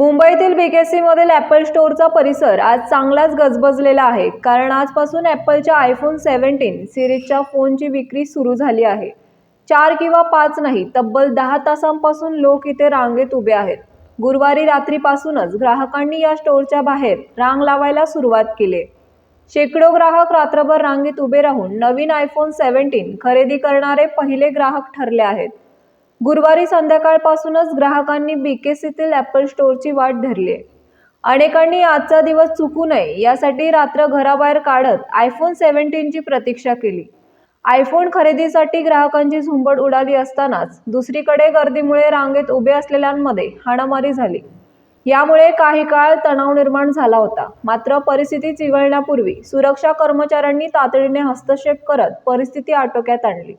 मुंबईतील बीकेसीमधील ॲपल स्टोअरचा परिसर आज चांगलाच गजबजलेला आहे. कारण आजपासून ॲपलच्या आयफोन सेव्हन्टीन सिरीजच्या फोनची विक्री सुरू झाली आहे. चार किंवा पाच नाही तब्बल दहा तासांपासून लोक इथे रांगेत उभे आहेत. गुरुवारी रात्रीपासूनच ग्राहकांनी या स्टोअरच्या बाहेर रांग लावायला सुरुवात केली. शेकडो ग्राहक रात्रभर रांगेत उभे राहून नवीन आयफोन सेव्हन्टीन खरेदी करणारे पहिले ग्राहक ठरले आहेत. गुरुवारी संध्याकाळपासूनच ग्राहकांनी बीकेसीतील ॲपल स्टोअरची वाट धरली. आहे अनेकांनी आजचा दिवस चुकू नये यासाठी रात्र घराबाहेर काढत आयफोन सेव्हन्टीनची प्रतीक्षा केली. आयफोन खरेदीसाठी ग्राहकांची झुंबड उडाली असतानाच दुसरीकडे गर्दीमुळे रांगेत उभे असलेल्यांमध्ये हाणामारी झाली. यामुळे काही काळ तणाव निर्माण झाला होता. मात्र परिस्थिती चिघळण्यापूर्वी सुरक्षा कर्मचाऱ्यांनी तातडीने हस्तक्षेप करत परिस्थिती आटोक्यात आणली.